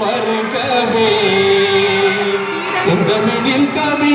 மறுக்கவே சொந்தமெனில் கவி